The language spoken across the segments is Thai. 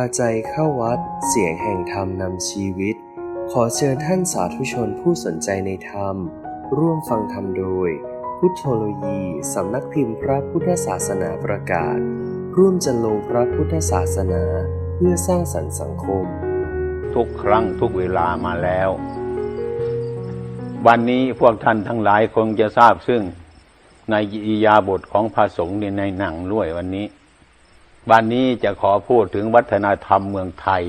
าใจเข้าวัด เสียงแห่งธรรมนำชีวิต ขอเชิญท่านสาธุชนผู้สนใจในธรรม ร่วมฟังธรรมโดย พุทธโลยีสำนักพิมพ์พระพุทธศาสนาประกาศ ร่วมจันลงพระพุทธศาสนาเพื่อสร้างสรรค์สังคม ทุกครั้งทุกเวลามาแล้ว วันนี้พวกท่านทั้งหลายคงจะทราบซึ่งในอิยาบทของพระสงฆ์ในหนังด้วยวันนี้ วันนี้จะขอพูดถึงวัฒนธรรมเมืองไทย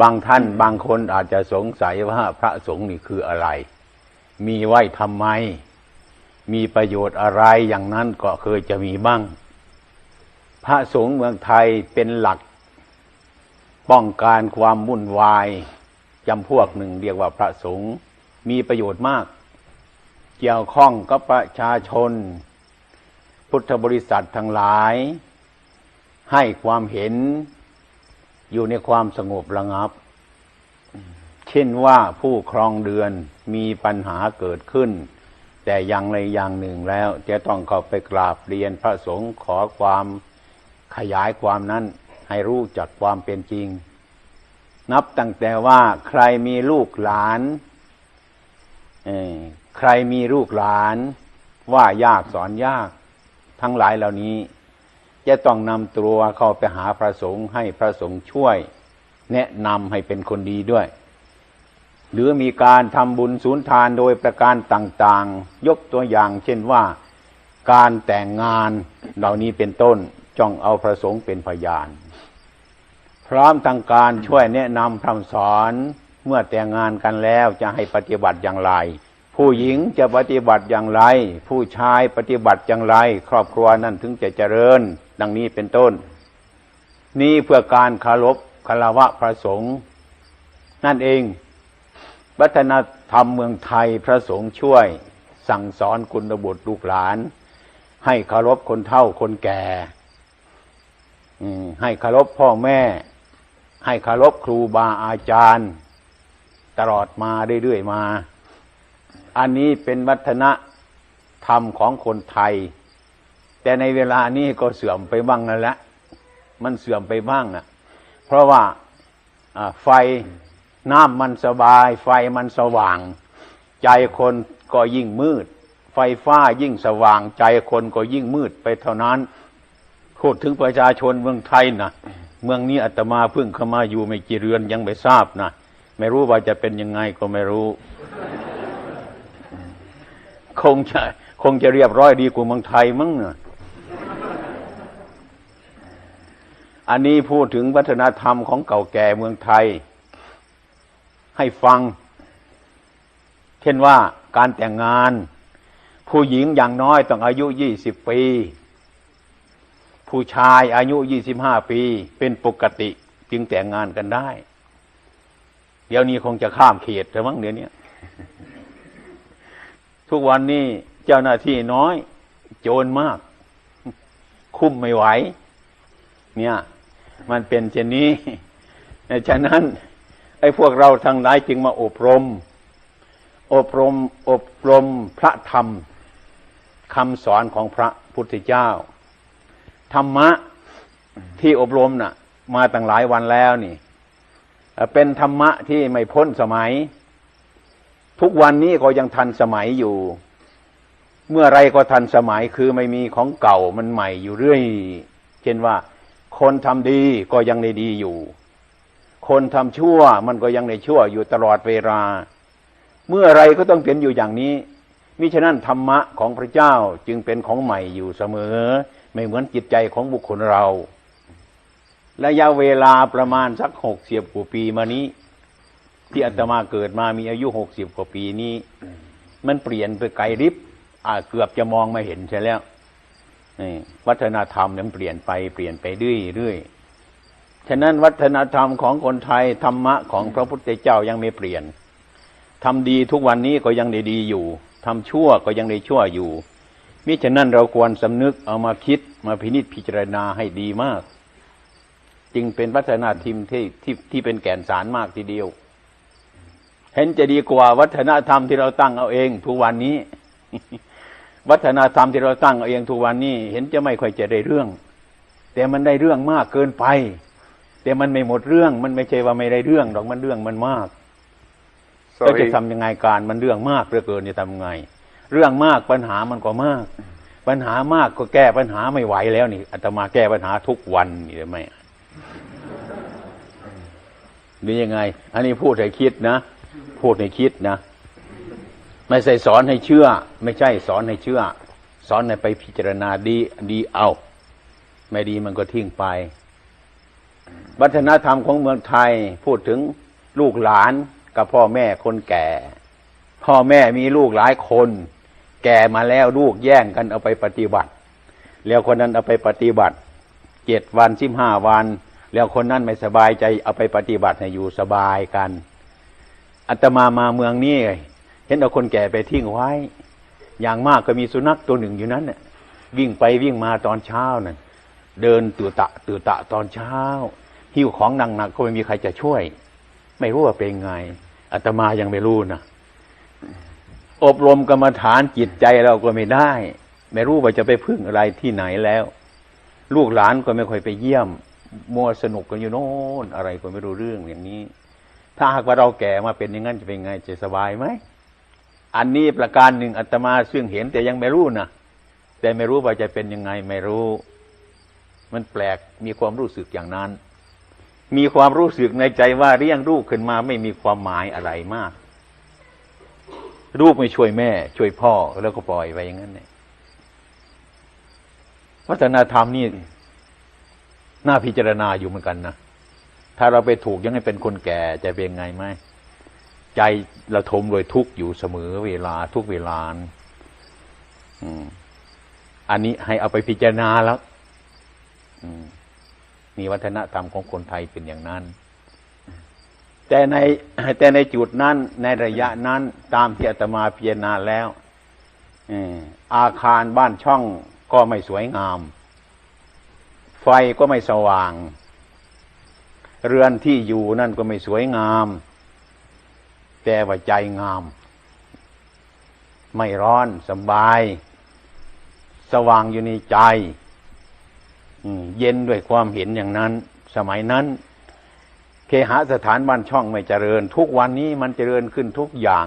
บางท่านบางคนอาจจะสงสัยว่าพระสงฆ์นี่คืออะไร มีไว้ทำไม มีประโยชน์อะไรอย่างนั้นก็เคยจะมีบ้าง พระสงฆ์เมืองไทยเป็นหลัก ป้องกันความวุ่นวายจำพวกหนึ่งเรียกว่าพระสงฆ์มีประโยชน์มาก เกี่ยวข้องกับประชาชน พุทธบริษัททั้งหลาย ให้ความเห็นอยู่ในความสงบระงับ เช่นว่าผู้ครองเดือนมีปัญหาเกิดขึ้น แต่อย่างใดอย่างหนึ่งแล้ว จะต้องเข้าไปกราบเรียนพระสงฆ์ขอความขยายความนั้น ให้รู้จักความเป็นจริง นับตั้งแต่ว่าใครมีลูกหลานใครมีลูกหลาน ว่ายากสอนยาก ทั้งหลายเหล่านี้ จะต้องนำตัวเข้าไปหาพระสงฆ์ให้พระสงฆ์ช่วย แนะนำให้เป็นคนดีด้วย หรือมีการทำบุญศูนย์ทานโดยประการต่างๆ ยกตัวอย่างเช่นว่าการแต่งงานเหล่านี้เป็นต้นจ้องเอาพระสงฆ์เป็นพยาน พร้อมทางการช่วยแนะนำคำสอนเมื่อแต่งงานกันแล้วจะให้ปฏิบัติอย่างไร ผู้หญิงจะปฏิบัติอย่างไร ผู้ชายปฏิบัติอย่างไร ครอบครัวนั้นถึงจะเจริญ ดังนี้เป็นต้น นี่เพื่อการคารพคารวะพระสงฆ์นั่นเองวัฒนธรรมเมืองไทยพระสงฆ์ช่วย สั่งสอนคุณบุตรลูกหลาน ให้คารพคนเฒ่าคนแก่ให้คารพพ่อแม่ ให้คารพครูบาอาจารย์ ตลอดมาเรื่อยๆมา อันนี้เป็นวัฒนธรรมของคนไทย แต่ในเวลานี้ก็เสื่อมไปบ้างนั่นแหละมันเสื่อมไปบ้างนะเพราะว่าอ่าไฟน้ำมันสบาย ไฟมันสว่าง ใจคนก็ยิ่งมืด ไฟฟ้ายิ่งสว่าง ใจคนก็ยิ่งมืดไปเท่านั้นพูดถึงประชาชนเมืองไทยนะเมืองนี้อาตมาเพิ่งเข้ามาอยู่ไม่กี่เรือนยังไม่ทราบนะไม่รู้ว่าจะเป็นยังไงก็ไม่รู้ คงจะคงจะเรียบร้อยดีกว่าเมืองไทยมั้งเนะอันนี้พูดถึงวัฒนธรรมของเก่าแก่เมืองไทย ให้ฟัง เช่นว่าการแต่งงาน ผู้หญิงอย่างน้อยต้องอายุยี่สิบปี ผู้ชายอายุยี่สิบห้าปี เป็นปกติจึงแต่งงานกันได้ เดี๋ยวนี้คงจะข้ามเขตแต่มั้งเดี๋ยวนี้ ทุกวันนี้เจ้าหน้าที่น้อย โจรมาก คุ้มไม่ไหว เนี่ย มันเป็นเช่นนี้ฉะนั้น ไอ้พวกเราทั้งหลายจึงมาอบรม อบรม อบรมพระธรรมคำสอนของพระพุทธเจ้า ธรรมะที่อบรมน่ะ มาตั้งหลายวันแล้วนี่ เป็นธรรมะที่ไม่พ้นสมัย ทุกวันนี้ก็ยังทันสมัยอยู่ เมื่อไรก็ทันสมัยคือไม่มีของเก่ามันใหม่อยู่เรื่อย เช่นว่า คนทำดีก็ยังได้ดีอยู่ คนทำชั่วมันก็ยังได้ชั่วอยู่ตลอดเวลา เมื่อไรก็ต้องเป็นอยู่อย่างนี้มิฉะนั้นธรรมะของพระเจ้าจึงเป็นของใหม่อยู่เสมอ ไม่เหมือนจิตใจของบุคคลเราระยะเวลาประมาณสักหกเสิบกว่าปีมานี้ ที่อาตมาเกิดมามีอายุหกสิบกว่าปีนี้ มันเปลี่ยนไปไกลริบอ่าเกือบจะมองไม่เห็นใช่แล้วนี่วัฒนธรรมมันเปลี่ยนไปเปลี่ยนไปเรื่อยเรื่อยฉะนั้นวัฒนธรรมของคนไทยธรรมะของพระพุทธเจ้ายังไม่เปลี่ยนทำดีทุกวันนี้ก็ยังได้ดีอยู่ทำชั่วก็ยังได้ชั่วอยู่มิฉะนั้นเราควรสำนึกเอามาคิดมาพินิจพิจารณาให้ดีมาก จึงเป็นวัฒนธรรมที่ที่ที่เป็นแก่นสารมากทีเดียว เห็นจะดีกว่าวัฒนธรรมที่เราตั้งเอาเองทุกวันนี้ วัฒนธรรมที่เราตั้งเอาเองทุกวันนี้ เห็นจะไม่ค่อยจะได้เรื่องแแต่มันได้เรื่องมากเกินไป แต่มันไม่หมดเรื่อง มันไม่ใช่ว่าไม่ได้เรื่องหรอกมันเรื่องมันมากก็จะ Sorry, ทำยังไงการมันเรื่องมากเหลือเกินจะทำไง เรื่องมากปัญหามันก็มาก ปัญหามากก็แก้ปัญหาไม่ไหวแล้วนี่อาตมาแก้ปัญหาทุกวันนี่ได้ไหมนี่ยังไง อันนี้พูดให้คิดนะ พูดให้คิดนะ ไม่ใช่สอนให้เชื่อ ไม่ใช่สอนให้เชื่อ สอนให้ไปพิจารณาดีดีเอา ไม่ดีมันก็ทิ้งไป วัฒนธรรมของเมืองไทยพูดถึงลูกหลานกับพ่อแม่คนแก่ พ่อแม่มีลูกหลายคน แก่มาแล้วลูกแย่งกันเอาไปปฏิบัติ แล้วคนนั้นเอาไปปฏิบัติเจ็ดวันสิบห้าวัน แล้วคนนั้นไม่สบายใจเอาไปปฏิบัติให้อยู่สบายกัน อาตมามาเมืองนี้เห็นเอาคนแก่ไปทิ้งไว้ อย่างมากก็มีสุนัขตัวหนึ่งอยู่นั้นน่ะวิ่งไปวิ่งมาตอนเช้านั่นเดินตื่ตะตื่ตะตอนเช้า หิ้วของหนักๆก็ไม่มีใครจะช่วย ไม่รู้ว่าเป็นไงอาตมายังไม่รู้นะอบรมกรรมฐานจิตใจเราก็ไม่ได้ ไม่รู้ว่าจะไปพึ่งอะไรที่ไหนแล้ว ลูกหลานก็ไม่ค่อยไปเยี่ยมมัวสนุกกันอยู่โน่นอะไรก็ไม่รู้เรื่องอย่างนี้ ถ้าหากว่าเราแก่มาเป็นอย่างนั้นจะเป็นไงจะสบายไหมอันนี้ประการหนึ่งอาตมาซึ่งเห็นแต่ยังไม่รู้นะแต่ไม่รู้ว่าจะเป็นยังไงไม่รู้ มันแปลกมีความรู้สึกอย่างนั้น มีความรู้สึกในใจว่าเลี้ยงลูกขึ้นมาไม่มีความหมายอะไรมากลูกไม่ช่วยแม่ ช่วยพ่อแล้วก็ปล่อยไปอย่างนั้นเนี่ยวัฒนธรรมนี่น่าพิจารณาอยู่เหมือนกันนะ ถ้าเราไปถูกยังให้เป็นคนแก่จะเป็นไงไหมใจเราทมโดยทุกอยู่เสมอเวลาทุกเวลานอันนี้ให้เอาไปพิจารณาแล้วมีวัฒนธรรมของคนไทยเป็นอย่างนั้น แต่ในแต่ในจุดนั้น ในระยะนั้น ตามที่อาตมาพิจารณาแล้วอาคารบ้านช่องก็ไม่สวยงาม ไฟก็ไม่สว่าง เรือนที่อยู่นั่นก็ไม่สวยงาม แต่ว่าใจงาม ไม่ร้อนสบาย สว่างอยู่ในใจเย็นด้วยความเห็นอย่างนั้น สมัยนั้น เคหสถานบ้านช่องไม่เจริญ ทุกวันนี้มันเจริญขึ้นทุกอย่าง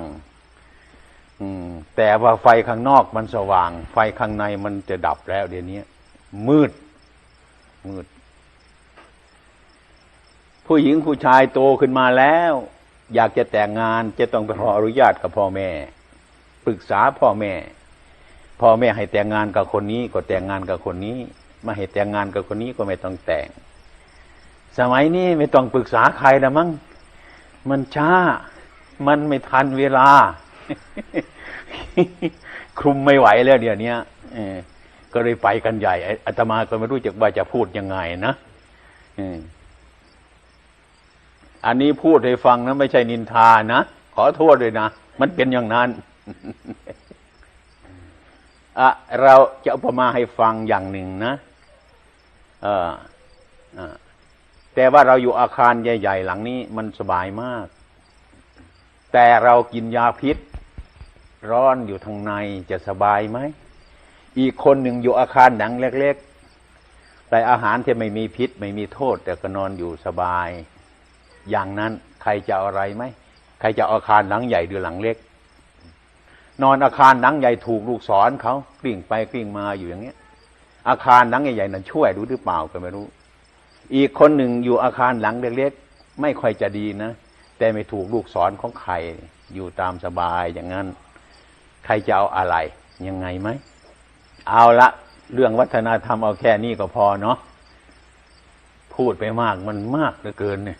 แต่ว่าไฟข้างนอกมันสว่าง ไฟข้างในมันจะดับแล้วเดี๋ยวนี้มืด มืด ผู้หญิงผู้ชายโตขึ้นมาแล้ว อยากจะแต่งงานจะต้องไปขออนุญาตกับพ่อแม่ ปรึกษาพ่อแม่ พ่อแม่ให้แต่งงานกับคนนี้ก็แต่งงานกับคนนี้ม่ให้แต่งงานกับคนนี้ก็ไม่ต้องแต่ง สมัยนี้ไม่ต้องปรึกษาใครแล้วมั้งมันช้า มันไม่ทันเวลา คลุมไม่ไหวแล้วเดี๋ยวนี้ก็เลยไปกันใหญ่อาตมาก็ไม่รู้จักว่าจะพูดยังไงนะเออ อันนี้พูดให้ฟังนะไม่ใช่นินทานะ ขอโทษเลยนะ มันเป็นอย่างนั้นอะเราจะอุปมาให้ฟังอย่างหนึ่งนะเออเออแต่ว่าเราอยู่อาคารใหญ่ ๆ หลังนี้มันสบายมาก แต่เรากินยาพิษ ร้อนอยู่ทางในจะสบายไหม อีกคนหนึ่งอยู่อาคารหนังเล็กๆแต่อาหารที่ไม่มีพิษ ไม่มีโทษ แต่ก็นอนอยู่สบาย อย่างนั้นใครจะอะไรไหมใครจะอาคารหลังใหญ่หรือหลังเล็ก นอนอาคารหลังใหญ่ถูกลูกศรเขากลิ้งไปกลิ้งมาอยู่อย่างเงี้ย อาคารหลังใหญ่ๆนั้นช่วยรู้หรือเปล่าก็ไม่รู้ อีกคนหนึ่งอยู่อาคารหลังเล็กๆไม่ค่อยจะดีนะแต่ไม่ถูกลูกศรของใครอยู่ตามสบายอย่างนั้น ใครจะเอาอะไรยังไงไหมเอาละเรื่องวัฒนธรรมเอาแค่นี้ก็พอเนาะพูดไปมากมันมากเหลือเกินเนี่ย